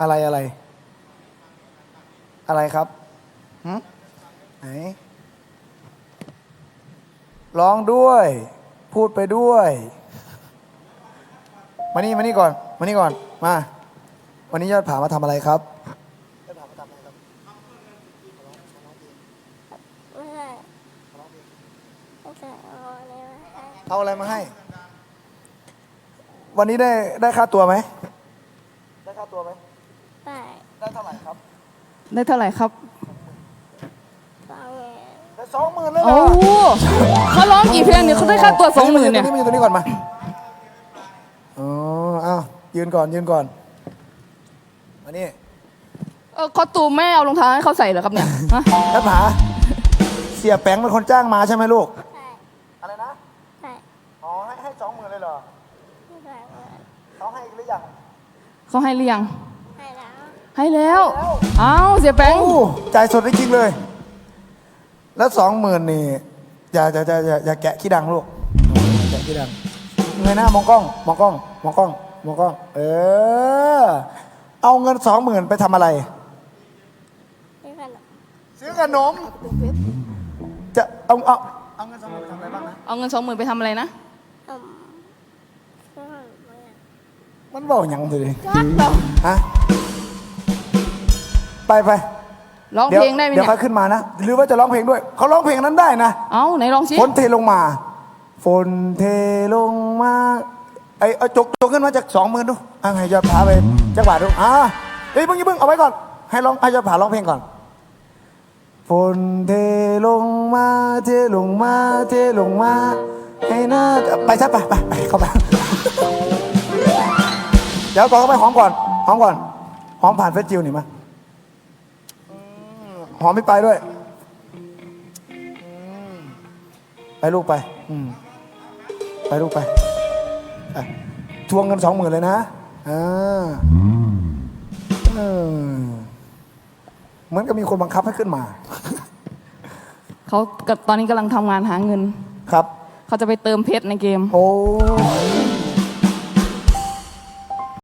อะไรอะไร อะไรครับหึไหน ร้องด้วย พูดไปด้วย มานี่มานี่ก่อน มานี่ก่อน มา วันนี้ยอดผามาทำอะไรครับ ไม่ใช่ไม่ใช่เอาอะไรมาให้เอาอะไรมาให้ วันนี้ได้ได้ค่าตัวไหม ได้ค่าตัวไหมได้ ได้เท่าไหร่ครับได้เท่าไหร่ครับสองเงินได้สองหมื่นเลยเหรโอ้อโหเขาร้องกี่เพลงเนี่ยเขาได้ค่าตัวสองหมื่นเนี่ย มาอยู่ตรงนี้มาอยู่ตรงนี้ก่อนมาอ๋ออ้าวยืนก่อนยืนก่อนมานี่เออคอตูมแม่เอารองเท้าให้เขาใส่เหรอครับเนี่ยฮะท่านผาเสียแป้งเป็นคนจ้างมาใช่ไหมลูก ใช่อะไรนะ ใช่อ๋อ ให้ให้สองหมื่นเลยเหรอ ไม่ใช่เงินเขาให้หรือยังเขาให้หรือยังให้แล้ว ให้แล้วอ้าวเสียแป้ง โอ้จ่ายสดจริงๆเลย แล้วสองหมื่นนี่อย่าอย่าอย่าอย่าอย่าแกะขี้ดังลูกอย่าแกะขี้ดังเงยหน้ามองกล้อง มองกล้อง มองกล้อง มองกล้อง เออ เอาเงินสองหมื่นไปทำอะไร ไม่ขนมซื้อขนม จะเอาเอาเอาเงินสองหมื่นไปทำอะไรบ้างนะ เอาเงินสองหมื่นไปทำอะไรนะ อืมซื้อขนมมามันบอกหยังเลยจักเรา ฮะ ไปไปร้องดี๋ยวเพลงได้ไหมเดี๋ยวเนี่ย เขาขึ้นมานะ หรือว่าจะร้องเพลงด้วย เขาร้องเพลงนั้นได้นะ เอาไหนลองสิฝนเทลงมา ฝนเทลงมา ไอ้เอาจกจกขึ้นมาจากสองหมื่นดูอะให้ยอดผาไปจักบาทดูอ่าเฮ้ยเพิ่งอย่าเพิ่งเอาไว้ก่อน ให้ร้องให้ยอดผาร้องเพลงก่อน ฝนเทลงมา เทลงมา เทลงมาให้หน้าไปซะไปไปไปเข้าไป เดี๋ยวก่อนเข้าไปหอมก่อนหอมก่อนหอมผ่านเฟซจิวนี่มาอืม หอมไม่ไปด้วย ไปลูกไปอืมไปลูกไปไปทวงเงินสองหมื่นเลยนะอ่าเออเหมือนกับมีคนบังคับให้ขึ้นมา เขากับตอนนี้กำลังทำงานหาเงิน ครับ เขาจะไปเติมเพชรในเกม โอ้ย